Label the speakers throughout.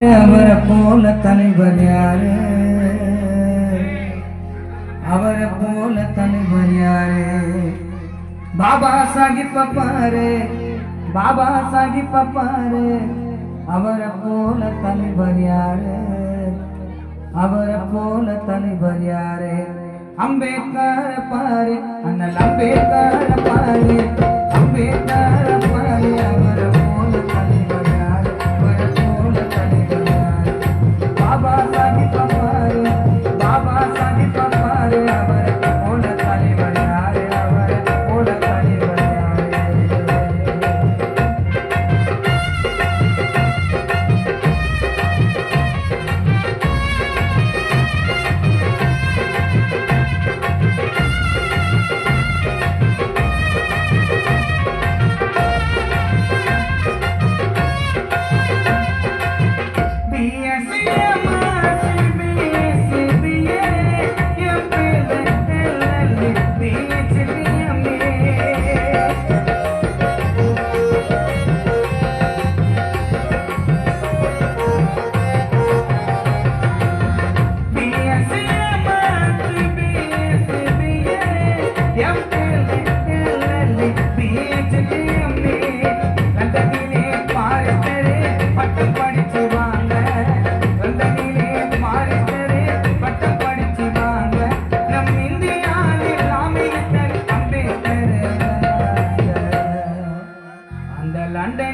Speaker 1: அவரை போல தலைவர் யாரு அவரை போல தலைவர் யாரு பாபா சாஹிப் பாரு பாபா சாஹிப் பாரு அவரை போல தலைவர் யாரு அவரை போல தலைவர் யாரு அம்பேத்கர் பாரு அண்ணல் அம்பேத்கர் பாரு அம்பேத்கர்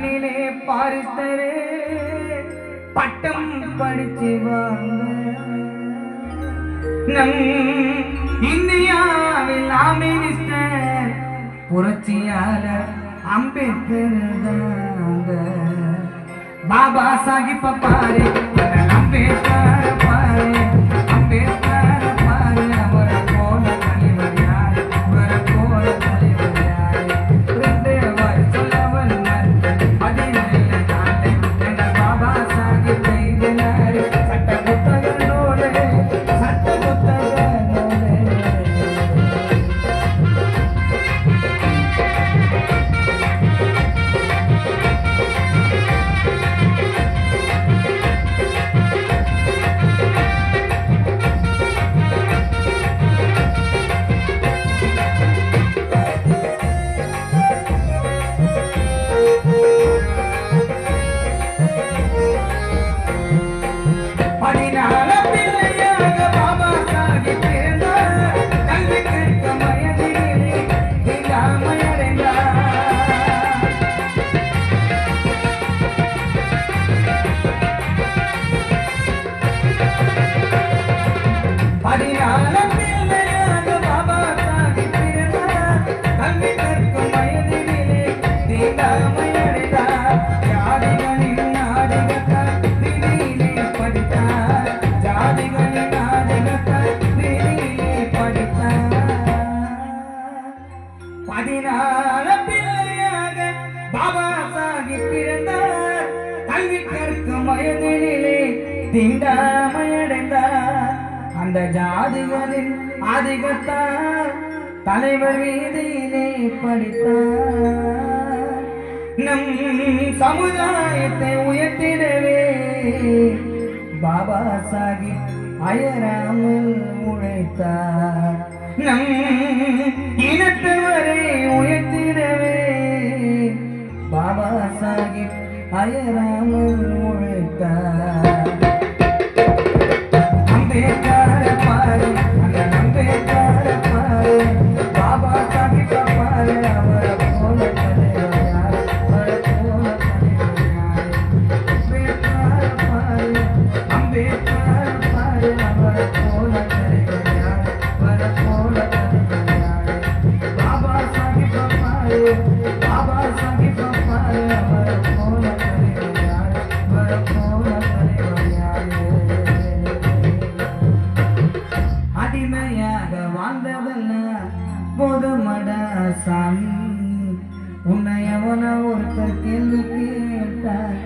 Speaker 1: கண்ணிலே பார்த்தரே பட்டம் படிச்சு நம் இந்தியாவில் அமினிஸ்டர் புரட்சியாளர் அம்பேத்கர் பாபா சாஹிப் பாதாள பிள்ளையாக பாபா சாஹிப் பிறந்தார். கல்வி கற்கும் வயதினிலே தீண்டாமையடைந்தார். அந்த ஜாதிகளின் ஆதிக்கத்தார் தலைவர் வீதியிலே படித்தார். நம் சமுதாயத்தை உயர்த்திடவே பாபா சாஹிப் அயராமல் உழைத்தார். நம் நான் உன்னை அவன ஒருத்தர் கேள்வி கேட்டார்.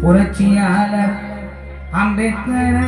Speaker 1: புரட்சியாளர் அம்பேத்கர்